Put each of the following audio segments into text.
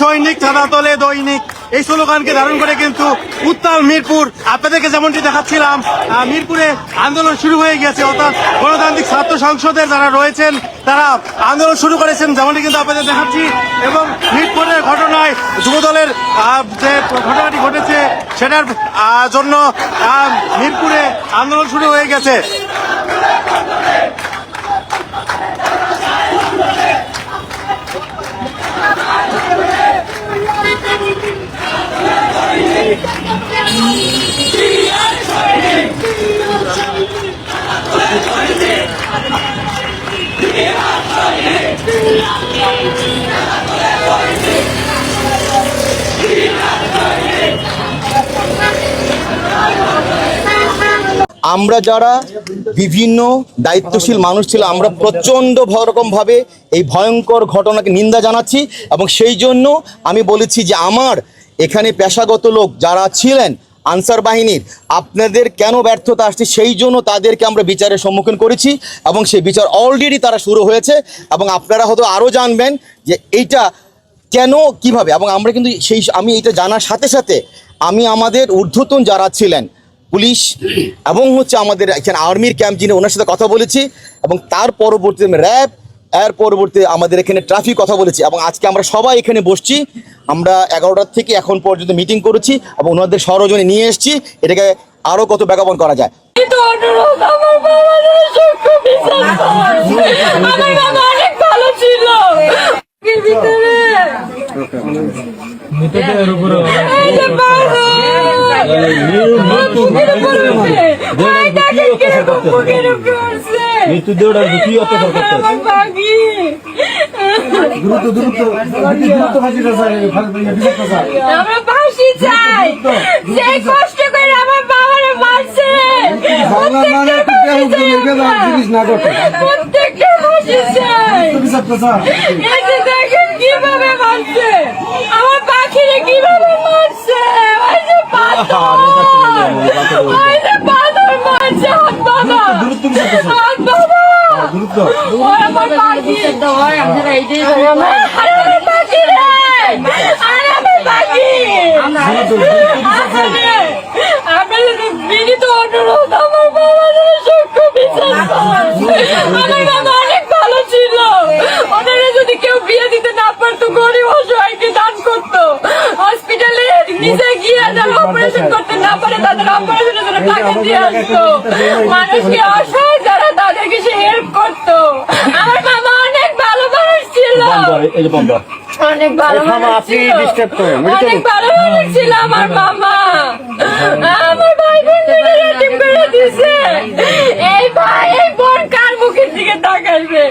সৈনিক চাঁদা তোলে দৈনিক। এই স্লোগানকে ধারণ করে কিন্তু উত্তাল মিরপুর। আপনাদেরকে যেমনটি দেখাচ্ছিলাম মিরপুরে আন্দোলন শুরু হয়ে গেছে অর্থাৎ গণতান্ত্রিক ছাত্র সংসদের যারা রয়েছেন, তারা আন্দোলন শুরু করেছেন, যেমনটি কিন্তু আপনাদের দেখাচ্ছি। এবং মিরপুরের ঘটনায় যুবদলের যে ঘটনাটি ঘটেছে, সেটার জন্য মিরপুরে আন্দোলন শুরু হয়ে গেছে। আমরা যারা বিভিন্ন দায়িত্বশীল মানুষ ছিল আমরা প্রচণ্ড রকমভাবে এই ভয়ঙ্কর ঘটনাকে নিন্দা জানাচ্ছি এবং সেই জন্য আমি বলেছি যে আমার এখানে পেশাগত লোক যারা ছিলেন আনসার বাহিনীর, আপনাদের কেন ব্যর্থতা আসছে সেই জন্য তাদেরকে আমরা বিচারের সম্মুখীন করেছি এবং সেই বিচার অলরেডি তারা শুরু হয়েছে এবং আপনারা হয়তো আরও জানবেন যে এইটা কেন, কীভাবে? এবং আমরা কিন্তু সেই, আমি এটা জানার সাথে সাথে আমি আমাদের ঊর্ধ্বতন যারা ছিলেন পুলিশ এবং হচ্ছে আমাদের এখানে আর্মির ক্যাম্প যিনি ওনার সাথে কথা বলেছি এবং তার পরবর্তীতে র্যাব, এর পরবর্তীতে আমাদের এখানে ট্রাফিক কথা বলেছি এবং আজকে আমরা সবাই এখানে বসছি। আমরা এগারোটার থেকে এখন পর্যন্ত মিটিং করেছি এবং ওনাদের সরজনে নিয়ে এসেছি। এটাকে আরও কত ব্যাকরণ করা যায়। আমার অনেক ভালো ছিল। বুকের উপরে উঠে, ওই দেখেন কীরকম বুকের উপরে উঠছে। মৃত্যু দেওয়ার কি অত্যাচার করতে দ্রুত দ্রুত দ্রুত ফাঁসিটা স্যার আমরা ফাঁসি চাই যে কষ্ট করে আমার মারছে আমার পাখিরে কীভাবে মারছে ওই যে পাথর ওই যে পাথর মারছে হাত বাবা হাত বাবা ওই আমার পাখি আরে আমার পাখি রে আরে আমার পাখি আপনার বিনীত অনুরোধ আমার বাবা যেন সূক্ষ্ম বিচার করে। আমার বাবা অনেক ভালো ছিল ওনারা যদি কেউ বিয়ে দিতে না পারতো গরিব অসহায়কে দান করতো হসপিটালে নিজে গিয়ে যারা অপারেশন করতে না পারে তাদের অপারেশনের জন্য টাকা দিয়ে আসতো। মানুষকে অসহায়? যারা তাদেরকে সে হেল্প করতো। আমার মামা অনেক ভালো মানুষ ছিল। এই যে বন্ধ অনেক ভালো মানুষ ছিল। অনেক ভালো মানুষ ছিল আমার মামা আমার ভাই বোন করে দিছে এই ভাই এই বোন কার মুখের দিকে তাকাইবে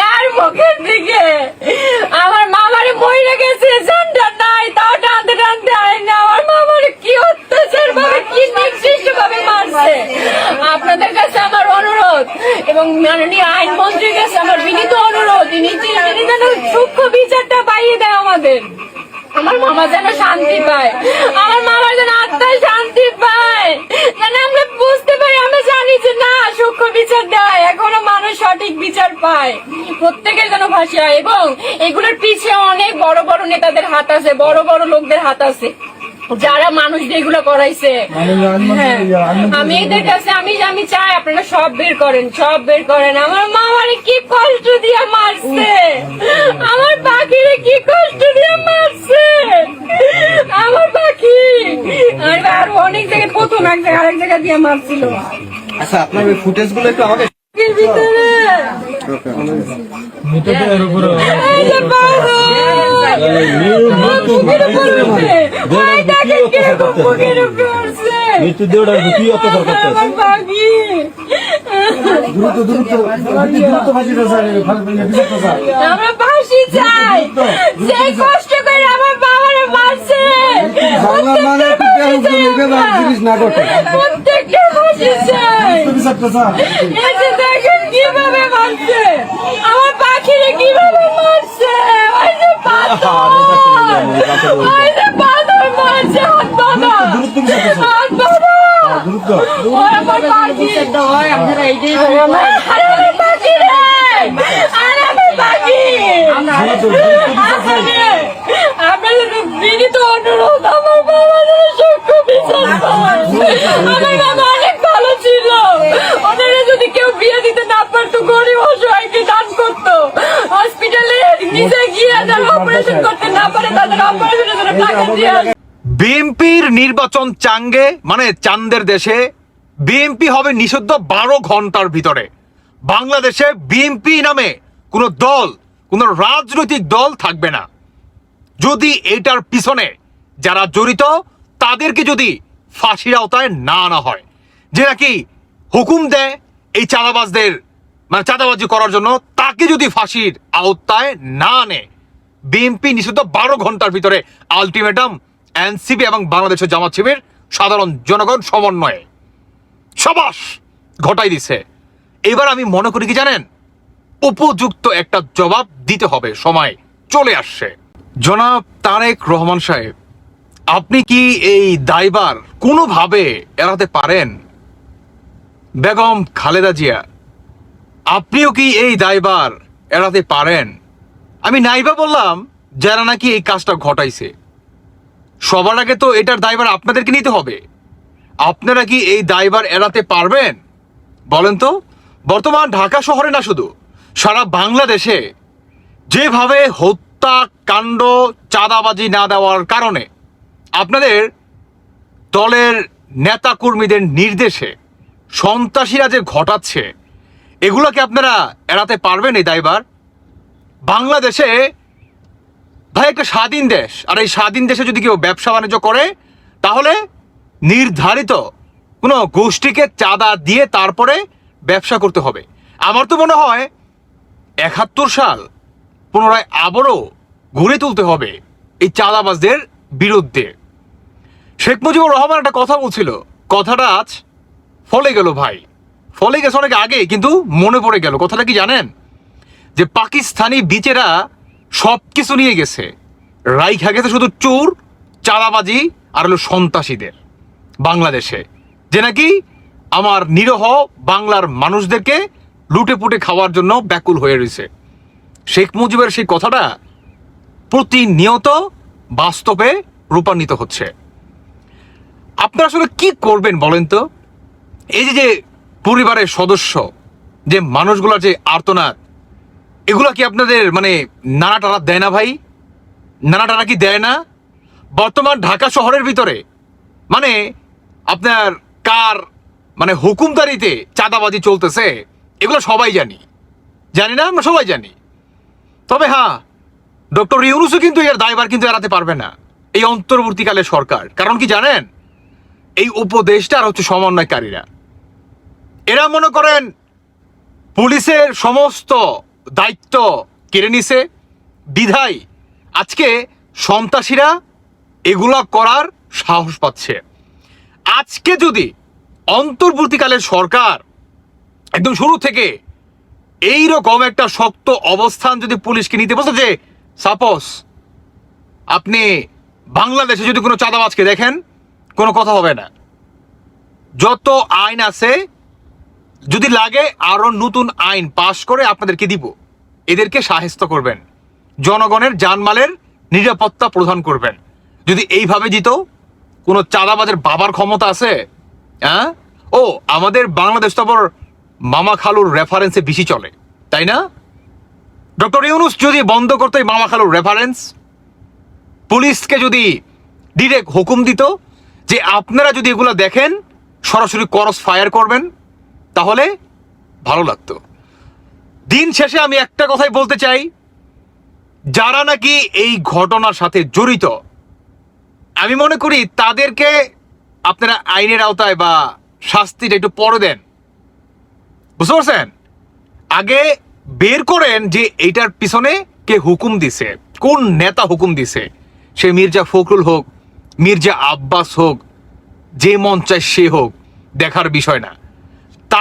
কার মুখের দিকে আমার মামারে মরে গেছে জানটা নাই তাও টানতে টানতে আই না আমার মামারে কি অত্যাচার ভাবে কি নির্দিষ্ট ভাবে মারছে আপনাদের কাছে আমার অনুরোধ এবং মাননীয় আইনমন্ত্রীর কাছে আমার বিনীত অনুরোধ তিনি তিনি যেন সূক্ষ্ম বিচারটা পাইয়ে দেয় আমাদের মামা যেন শান্তি পায়। আমার মামা যেন আত্মায় শান্তি পায়। যেন আমরা বুঝতে পারি, আমরা জানি যে না, সূক্ষ্ম বিচার দেয়। এখনও মানুষ সঠিক বিচার পায়। প্রত্যেকের যেন হয়। এবং এগুলোর পিছিয়ে অনেক বড় বড় নেতাদের হাত আছে, বড় বড় লোকদের হাত আছে। যারা মানুষ এগুলো করাইছে। হ্যাঁ। আমি এদের কাছে আমি আমি চাই আপনারা সব বের করেন সব বের করেন। আমার মামারে কি কষ্ট দিয়ে মারছে। আমার পাখিরে কি কষ্ট দিয়ে মারছে। আমার পাখি। আর অনেক জায়গায় প্রথম এক জায়গায় আরেক জায়গা দিয়ে মারছিল। আচ্ছা আপনার ওই ফুটেজগুলো একটু আমাকে ভিতরে। আমার ফাঁসি চাই যে কষ্ট করে আমার বাবারে মারছে প্রত্যেকটা ফাঁসি চাই জন্য বিনীত অনুরোধ আমার বাবা। আমার বাবা অনেক ভালো ছিল ওনারা যদি কেউ বিয়ে দিতে না পারতো গরিব অসহায়কে দান করতো হসপিটালে নিজে গিয়ে যারা অপারেশন করতে না পারে তাদের অপারেশনের জন্য টাকা দিয়ে বিএনপির নির্বাচন চাঙ্গে মানে চান্দের দেশে বিএনপি হবে নিষিদ্ধ বারো ঘণ্টার ভিতরে। বাংলাদেশে বিএনপি নামে কোনো দল কোনো রাজনৈতিক দল থাকবে না। যদি এটার পিছনে যারা জড়িত তাদেরকে যদি ফাঁসির আওতায় না আনা হয় যে নাকি হুকুম দেয় এই চাঁদাবাজদের মানে চাঁদাবাজি করার জন্য তাকে যদি ফাঁসির আওতায় না আনে বিএনপি নিষিদ্ধ বারো ঘণ্টার ভিতরে আলটিমেটাম, এনসিপি এবং বাংলাদেশের জামাত শিবির সাধারণ জনগণ সমন্বয়ে। সবাস! ঘটাই দিছে। এবার আমি মনে করি কি জানেন? উপযুক্ত একটা জবাব দিতে হবে, সময় চলে আসছে। জনাব তারেক রহমান সাহেব, আপনি কি এই দায়বার কোনোভাবে এড়াতে পারেন? বেগম খালেদা জিয়া, আপনিও কি এই দায়বার এড়াতে পারেন? আমি নাইবা বললাম, যারা নাকি এই কাজটা ঘটাইছে। সবার আগে তো এটার দায়ভার আপনাদেরকে নিতে হবে। আপনারা কি এই দায়ভার এড়াতে পারবেন? বলেন তো, বর্তমান ঢাকা শহরে না শুধু, সারা বাংলাদেশে যেভাবে হত্যা, কাণ্ড, চাঁদাবাজি না দেওয়ার কারণে আপনাদের দলের নেতাকর্মীদের নির্দেশে সন্ত্রাসীরা যে ঘটাচ্ছে, এগুলোকে আপনারা এড়াতে পারবেন এই দায়ভার? বাংলাদেশে ভাই একটা স্বাধীন দেশ। আর এই স্বাধীন দেশে যদি কেউ ব্যবসা বাণিজ্য করে, তাহলে নির্ধারিত কোনো গোষ্ঠীকে চাঁদা দিয়ে তারপরে ব্যবসা করতে হবে। আমার তো মনে হয় একাত্তর সাল পুনরায় আবারও ঘুরে তুলতে হবে এই চাঁদাবাজদের বিরুদ্ধে। শেখ মুজিবুর রহমান একটা কথা বলছিল, কথাটা আজ ফলে গেল ভাই। ফলে গেছে অনেক আগে, কিন্তু মনে পড়ে গেল। কথাটা কি জানেন? যে পাকিস্তানি বিচেরা সব কিছু নিয়ে গেছে। রাইখা গেছে শুধু চোর, চাঁদাবাজি আর হলো সন্ত্রাসীদের বাংলাদেশে। যে নাকি আমার নিরহ বাংলার মানুষদেরকে লুটে পুটে খাওয়ার জন্য ব্যাকুল হয়ে রয়েছে। শেখ মুজিবের সেই কথাটা প্রতিনিয়ত বাস্তবে রূপান্বিত হচ্ছে। আপনারা আসলে কি করবেন বলেন তো? এই যে পরিবারের সদস্য, যে মানুষগুলোর যে আর্তনাদ এগুলো কি আপনাদের মানে নানা টানা দেয় না ভাই? নানা টানা কি দেয় না? বর্তমান ঢাকা শহরের ভিতরে মানে আপনার কার মানে হুকুমদারিতে চাঁদাবাজি চলতেছে, এগুলো সবাই জানি। জানি না, আমরা সবাই জানি। তবে হ্যাঁ ডক্টর ইউনুসও কিন্তু এর দায়ভার কিন্তু এড়াতে পারবে না, এই অন্তর্বর্তীকালে সরকার। কারণ কি জানেন? এই উপদেশটা আর হচ্ছে সমন্বয়কারীরা। এরা মনে করেন পুলিশের সমস্ত দায়িত্ব কেড়ে নিছে বিধায় আজকে সন্ত্রাসীরা এগুলা করার সাহস পাচ্ছে। আজকে যদি অন্তর্বর্তীকালের সরকার একদম শুরু থেকে এই রকম একটা শক্ত অবস্থান যদি পুলিশকে নিতে বলতো যে, সাপোজ আপনি বাংলাদেশে যদি কোনো চাঁদাবাজকে দেখেন, কোনো কথা হবে না। যত আইন আছে যদি লাগে আরও নতুন আইন পাশ করে আপনাদেরকে দিব। এদেরকে সাহেস্ত করবেন। জনগণের জানমালের নিরাপত্তা প্রদান করবেন। যদি এইভাবে দিত কোনো চাঁদাবাজের বাবার ক্ষমতা আছে হ্যাঁ ও, আমাদের বাংলাদেশ তো মামা খালুর রেফারেন্সে বেশি চলে, তাই না? ডক্টর ইউনুস যদি বন্ধ করতো এই মামা খালুর রেফারেন্স পুলিশকে যদি ডিরেক্ট হুকুম দিত যে আপনারা যদি এগুলো দেখেন, সরাসরি করস ফায়ার করবেন তাহলে ভালো লাগতো। দিন শেষে আমি একটা কথাই বলতে চাই। যারা নাকি এই ঘটনার সাথে জড়িত, আমি মনে করি তাদেরকে আপনারা আইনের আওতায় বা শাস্তিটা একটু পরে দেন। বুঝতে পারছেন? আগে বের করেন যে এইটার পিছনে কে হুকুম দিছে, কোন নেতা হুকুম দিছে। সে মির্জা ফখরুল হোক, মির্জা আব্বাস হোক, যে মন চায় সে হোক, দেখার বিষয় না।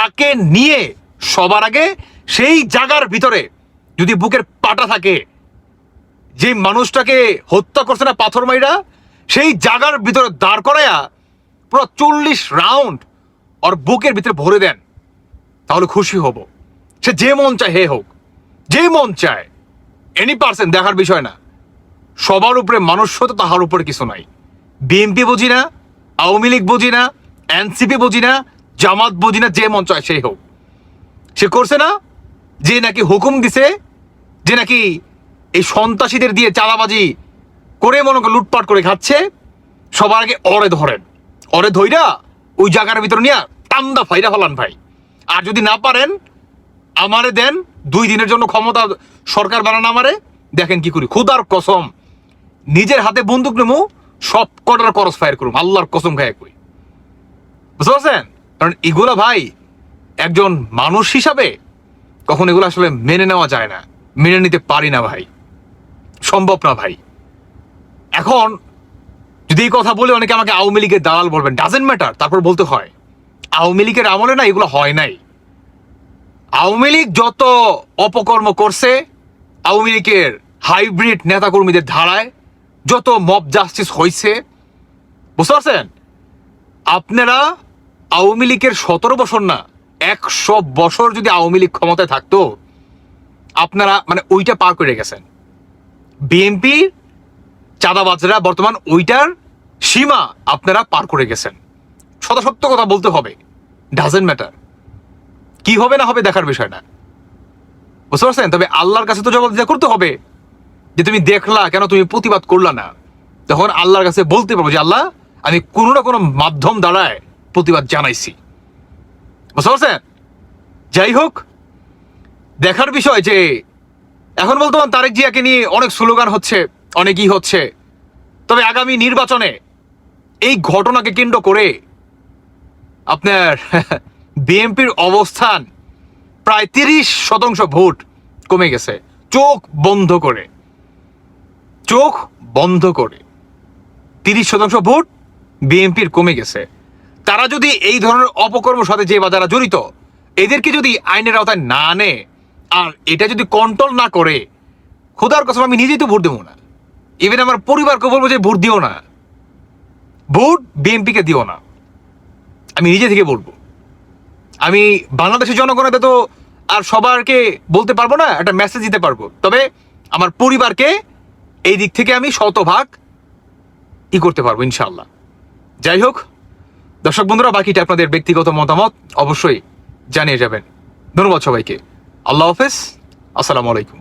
তাকে নিয়ে সবার আগে সেই জায়গার ভিতরে যদি বুকের পাটা থাকে যে মানুষটাকে হত্যা করছে না পাথর মাইরা, সেই জায়গার ভিতরে দাঁড় করায়া পুরো চল্লিশ রাউন্ড ওর বুকের ভিতরে ভরে দেন, তাহলে খুশি হব। সে যে মন চায় হে হোক, যে মন চায় এনি পার্সেন্ট দেখার বিষয় না। সবার উপরে মানুষ তো তাহার উপরে কিছু নাই। বিএনপি বুঝি না, আওয়ামী লীগ বুঝি না এনসিপি বুঝি না জামাত বুঝি না যে মন চায় সেই হোক। সে করছে না? যে নাকি হুকুম দিছে, যে নাকি এই সন্ত্রাসীদের দিয়ে চালাবাজি করে মনে করে লুটপাট করে খাচ্ছে, সবার আগে অরে ধরেন। অরে ধইরা ওই জায়গার ভিতর নিয়ে টান্দা ফাইরা ফেলান ভাই। আর যদি না পারেন, আমারে দেন, দুই দিনের জন্য ক্ষমতা সরকার বানান আমারে। দেখেন কি করি, খুদার কসম, নিজের হাতে বন্দুক নেমু, সব কটার করস ফায়ার করুম, আল্লাহর কসম খায় কই বুঝতে পারছেন? কারণ এগুলো ভাই একজন মানুষ হিসাবে কখন এগুলো আসলে মেনে নেওয়া যায় না। মেনে নিতে পারি না ভাই। সম্ভব না ভাই। এখন যদি এই কথা বলে অনেকে আমাকে আওয়ামী লীগের দালাল বলবেন ডাজেন্ট ম্যাটার তারপর বলতে হয়, আওয়ামী লীগের আমলে না এগুলো হয় নাই। আওয়ামী লীগ যত অপকর্ম করছে, আওয়ামী লীগের হাইব্রিড নেতাকর্মীদের ধারায় যত মব জাস্টিস হয়েছে বুঝতে পারছেন? আপনারা আওয়ামী লীগের সতেরো বছর না, একশো বছর যদি আওয়ামী লীগ ক্ষমতায় থাকতো, আপনারা মানে ওইটা পার করে গেছেন। বিএনপি, চাঁদাবাজরা বর্তমান ওইটার সীমা আপনারা পার করে গেছেন। সত্য কথা বলতে হবে ডাজেন্ট ম্যাটার কি হবে না হবে দেখার বিষয় না। বুঝতে পারছেন? তবে আল্লাহর কাছে তো জবাব দিতে করতে হবে, যে তুমি দেখলা, কেন তুমি প্রতিবাদ করলা না? তখন আল্লাহর কাছে বলতে পারব যে, আল্লাহ, আমি কোনো না কোনো মাধ্যম দ্বারায় প্রতিবাদ জানাইছি। বুঝতে পারছেন? যাই হোক, দেখার বিষয় যে, এখন বর্তমান তারেক জিয়াকে নিয়ে অনেক স্লোগান হচ্ছে, অনেকই হচ্ছে। তবে আগামী নির্বাচনে এই ঘটনাকে কেন্দ্র করে আপনার বিএনপির অবস্থান প্রায় তিরিশ শতাংশ ভোট কমে গেছে। চোখ বন্ধ করে। চোখ বন্ধ করে। তিরিশ শতাংশ ভোট বিএনপির কমে গেছে। তারা যদি এই ধরনের অপকর্মের সাথে যে বা যারা জড়িত, এদেরকে যদি আইনের আওতায় না আনে, আর এটা যদি কন্ট্রোল না করে, খোদার কথা আমি নিজেই তো ভোট দেবো না। ইভেন আমার পরিবারকে বলব যে ভোট দিও না। ভোট বিএনপিকে দিও না। আমি নিজে থেকে বলব। আমি বাংলাদেশের জনগণকে তো আর সবারকে বলতে পারব না, একটা মেসেজ দিতে পারব। তবে আমার পরিবারকে এই দিক থেকে আমি শতভাগ ই করতে পারব ইনশাল্লাহ যাই হোক দর্শক বন্ধুরা, বাকিটা আপনাদের ব্যক্তিগত মতামত অবশ্যই জানিয়ে যাবেন। ধন্যবাদ সবাইকে। আল্লাহ হাফেজ। আসসালামু আলাইকুম।